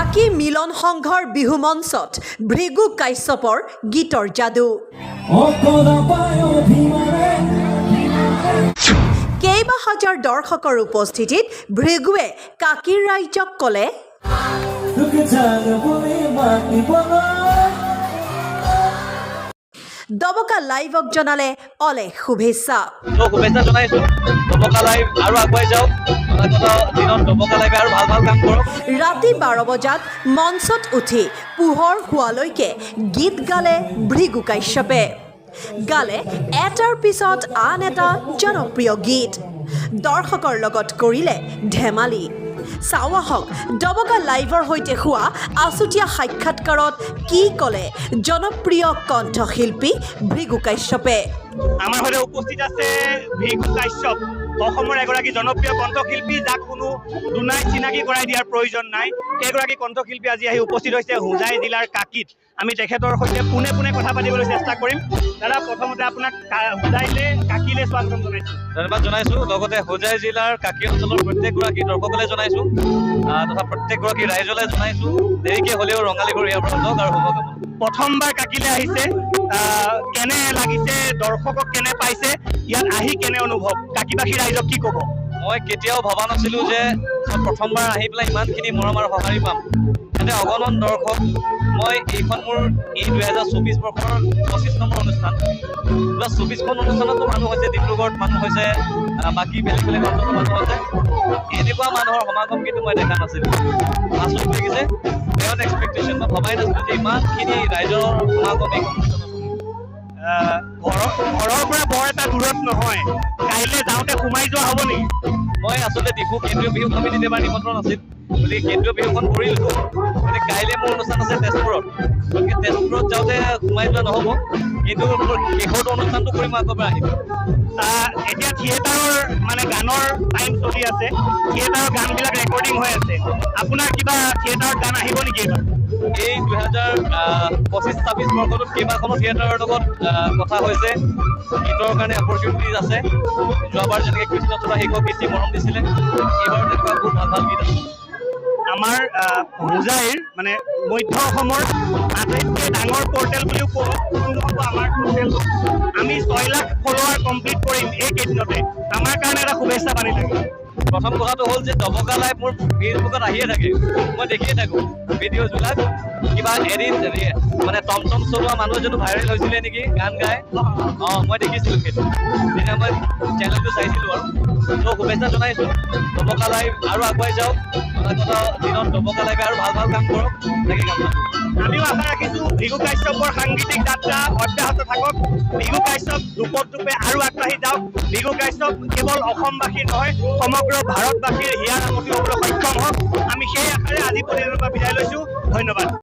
কাকি মিলন সংঘৰ বিহু মঞ্চত ভৃগু কাশ্যপৰ গীতৰ যাদু। কেইবা হাজাৰ দৰ্শকৰ উপস্থিতিত ভৃগুৱে কাকিৰ ৰাইজক ক'লে দবকা লাইভক জনালে অলেখ শুভেচ্ছা। শুভেচ্ছা জনাইছোঁ। লাইভ আৰু আগুৱাই যাওক। ৰাতি বাৰ বজাত মঞ্চত উঠি পোহৰ হোৱালৈকে গীত গালে ভৃগু কাশ্যপে। গালে এটাৰ পিছত আন এটা জনপ্ৰিয় গীত। দৰ্শকৰ লগত কৰিলে ধেমালি। চাওঁ আহক ডবকা লাইভৰ সৈতে হোৱা আছুতীয়া সাক্ষাৎকাৰত কি ক'লে জনপ্ৰিয় কণ্ঠশিল্পী ভৃগু কাশ্যপে? আমাৰ সৈতে উপস্থিত আছে ভৃগু কাশ্যপ। অসমৰ এগৰাকী জনপ্ৰিয় কণ্ঠশিল্পী যাক কোনো দুনাই চিনাকি কৰাই দিয়াৰ প্ৰয়োজন নাই। সেইগৰাকী কণ্ঠশিল্পী আজি আহি উপস্থিত হৈছে হোজাই জিলাৰ কাকিত। আমি তেখেতৰ সৈতে পোনে পোনে কথা পাতিবলৈ চেষ্টা কৰিম। দাদা প্ৰথমতে আপোনাক হোজাইলে কাকিলে স্বাগতম জনাইছোঁ। ধন্যবাদ জনাইছোঁ। লগতে হোজাই জিলাৰ কাকি অঞ্চলৰ প্ৰত্যেকগৰাকী দৰ্শকলৈ জনাইছোঁ। তথা প্ৰত্যেকগৰাকী ৰাইজলৈ জনাইছোঁ। দেৰিকৈ হ'লেও ৰঙালী ঘৰ ইয়াৰ পৰা যাওক আৰু শুভকামনা। প্ৰথমবাৰ কাকিলে আহিছে। আহ, কেনে লাগিছে? দৰ্শকক কেনে পাইছে ইয়াত আহি কেনে অনুভৱ? কাকিবাসী ৰাইজক কি ক'ব? মই কেতিয়াও ভবা নাছিলোঁ যে প্ৰথমবাৰ আহি পেলাই ইমানখিনি মৰম আৰু সঁহাৰি পাম। এনে অগণন দৰ্শক মই এইখন মোৰ এই দুহেজাৰ চৌবিছ বৰ্ষৰ পঁচিছ নম্বৰ অনুষ্ঠান। যোৱা চৌবিছখন অনুষ্ঠানতো মানুহ হৈছে ডিব্ৰুগড়ত মানুহ হৈছে বাকী বেলেগ বেলেগ অঞ্চলৰ মানুহ হৈছে। এনেকুৱা মানুহৰ সমাগম কিন্তু মই দেখা নাছিলোঁ। আচৰিত লাগিছে বেয়ন এক্সপেক্টেশ্যন মই ভবাই নাছিলোঁ যে ইমানখিনি ৰাইজৰ সমাগম। আহ, ঘৰৰ ঘৰৰ পৰা বৰ এটা দূৰত নহয়। কাইলৈ যাওঁতে সোমাই যোৱা হ'ব নেকি? মই আচলতে ডিফু কেন্দ্ৰীয় বিহু সমিতিত এবাৰ নিমন্ত্ৰণ আছিল। গতিকে কেন্দ্ৰীয় বিহুখন কৰিলোঁ। গতিকে কাইলৈ মোৰ অনুষ্ঠান আছে তেজপুৰত। গতিকে তেজপুৰত যাওঁতে সোমাই যোৱা নহ'ব। কিন্তু মোৰ শেষৰটো অনুষ্ঠানটো কৰি মই আকৌ এবাৰ আহিম। আহ, এতিয়া থিয়েটাৰৰ মানে গানৰ টাইম চলি আছে থিয়েটাৰৰ গানবিলাক ৰেকৰ্ডিং হৈ আছে। আপোনাৰ কিবা থিয়েটাৰত গান আহিব নেকি এইবাৰ? এই দুহেজাৰ পঁচিছ, ছাব্বিছ বৰ্ষটোত কেইবাখনো থিয়েটাৰৰ লগত কথা হৈছে। গীতৰ কাৰণে অপৰচুনিটিজ আছে। যোৱাবাৰ যেনেকৈ কৃষ্ণচূড়া শিক্ষক বেছি মৰম দিছিলে, এইবাৰ ভালো ভালো গীত আছে। আমাৰ হোজাইৰ মানে মধ্য অসমৰ আটাইতকৈ ডাঙৰ পৰ্টেল বুলিও ক'ব আমাৰ আমি ছয় লাখ ফলোৱাৰ কমপ্লিট কৰিম এই কেইদিনতে। আমাৰ কাৰণে এটা শুভেচ্ছা বানি থাকিব প্ৰথম কথাটো হ'ল যে দবকা লাইভ মোৰ আহিয়ে থাকে। মই দেখিয়ে থাকোঁ। ভিডিঅ'বিলাক কিবা এদিন মানে টমটম চলোৱা মানুহ এজনো ভাইৰেল হৈছিলে নেকি গান গাই? অঁ, মই দেখিছিলোঁ সেইটো। মই চেনেলটো চাইছিলোঁ আৰু। ত' শুভেচ্ছা জনাইছোঁ। দবকা লাইভ আৰু আগুৱাই অনাগত দিনত দবকা লাইভে ভালো ভালো কাম কৰক। কামনা কৰোঁ আমিও আশা ৰাখিছোঁ ভিগু কাশ্যপৰ সাংগীতিক যাত্ৰা অব্যাহত থাকক। ভিগু কাশ্যপ ৰূপত ৰূপে আৰু আগবাঢ়ি যাওক। ভিগু কাশ্যপ কেৱল অসমবাসীৰ নহয় সমগ্ৰ ভাৰতবাসীৰ হিয়াৰ আমঠি হ'বলৈ সক্ষম হওক। আমি সেই আশাৰে আজি প্ৰতিদিনৰ পৰা বিদায় লৈছোঁ। ধন্যবাদ।